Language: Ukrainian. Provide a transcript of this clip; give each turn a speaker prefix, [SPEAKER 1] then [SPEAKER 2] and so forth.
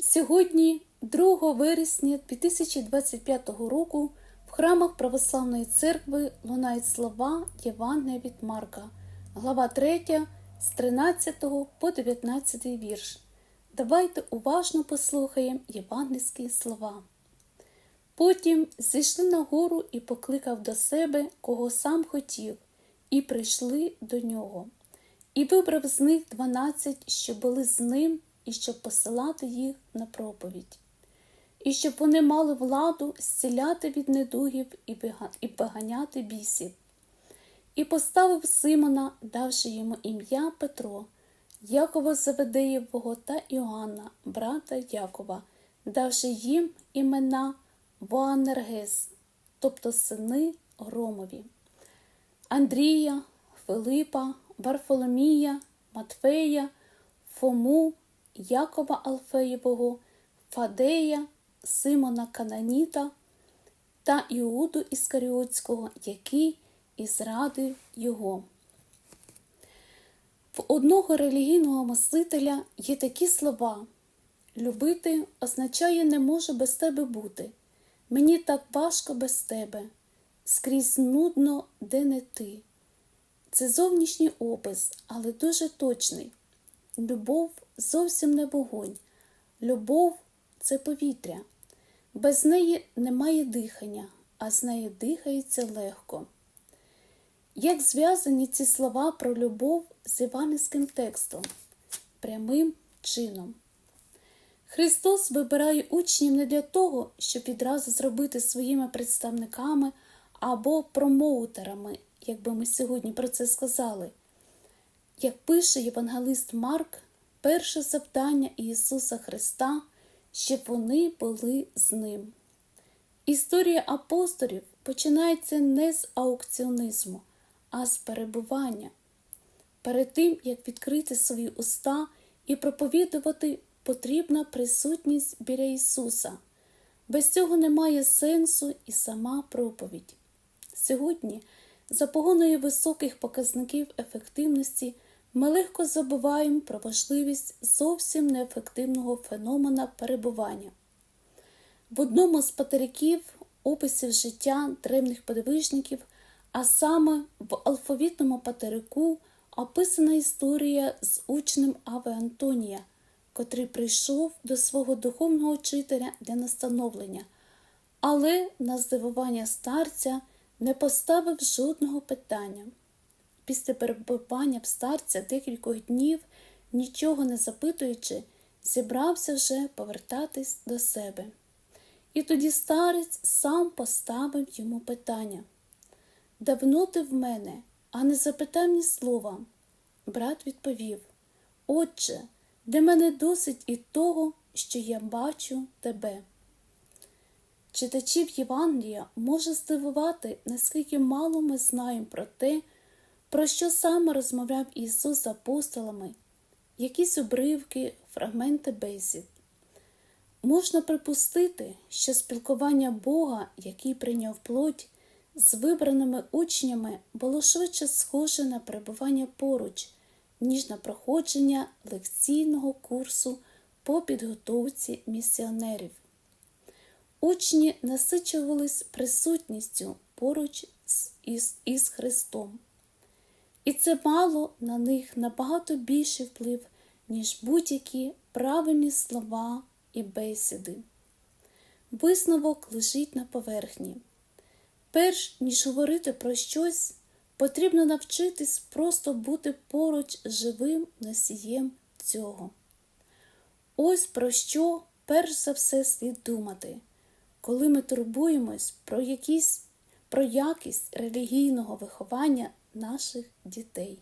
[SPEAKER 1] Сьогодні, 2 вересня 2025 року, в храмах Православної церкви лунають слова Євангелія від Марка, глава 3, з 13 по 19 вірш. Давайте уважно послухаємо євангельські слова. Потім зійшли на гору і покликав до себе, кого сам хотів, і прийшли до нього. І вибрав з них дванадцять, що були з ним, і щоб посилати їх на проповідь, і щоб вони мали владу зціляти від недугів і виганяти бісів. І поставив Симона, давши йому ім'я Петро, Якова Заведеєвого та Іоанна, брата Якова, давши їм імена Боанергес, тобто сини Громові, Андрія, Филипа, Варфоломія, Матфея, Фому, Якова Алфеєвого, Фадея, Симона Кананіта та Іуду Іскаріотського, який і зрадив його. В одного релігійного мислителя є такі слова: Любити означає не можу без тебе бути. Мені так важко без тебе, скрізь нудно, де не ти. Це зовнішній опис, але дуже точний. Любов зовсім не вогонь. Любов це повітря. Без неї немає дихання, а з неї дихається легко. Як зв'язані ці слова про любов з іванівським текстом? Прямим чином. Христос вибирає учнів не для того, щоб відразу зробити своїми представниками або промоутерами, як би ми сьогодні про це сказали. Як пише євангелист Марк, перше завдання Ісуса Христа, щоб вони були з Ним. Історія апостолів починається не з аукціонізму, а з перебування. Перед тим, як відкрити свої уста і проповідувати, потрібна присутність біля Ісуса. Без цього немає сенсу і сама проповідь. Сьогодні, за погоною високих показників ефективності, ми легко забуваємо про важливість зовсім неефективного феномена перебування. В одному з патериків описів життя древніх подвижників, а саме в алфавітному патерику описана історія з учнем Аве Антонія, котрий прийшов до свого духовного вчителя для настановлення, але на здивування старця не поставив жодного питання. Після перебування в старця декількох днів, нічого не запитуючи, зібрався вже повертатись до себе. І тоді старець сам поставив йому питання Давно ти в мене, а не запитав ні слова. Брат відповів Отче, для мене досить і того, що я бачу тебе. Читачів Євангелія може здивувати, наскільки мало ми знаємо про те, про що саме розмовляв Ісус з апостолами, якісь обривки, фрагменти бесід. Можна припустити, що спілкування Бога, який прийняв плоть, з вибраними учнями було швидше схоже на перебування поруч, ніж на проходження лекційного курсу по підготовці місіонерів. Учні насичувались присутністю поруч із, із Христом. І це мало на них набагато більший вплив, ніж будь-які правильні слова і бесіди. Висновок лежить на поверхні. Перш ніж говорити про щось, потрібно навчитись просто бути поруч живим носієм цього. Ось про що перш за все слід думати, коли ми турбуємось про, якісь, про якість релігійного виховання наших дітей.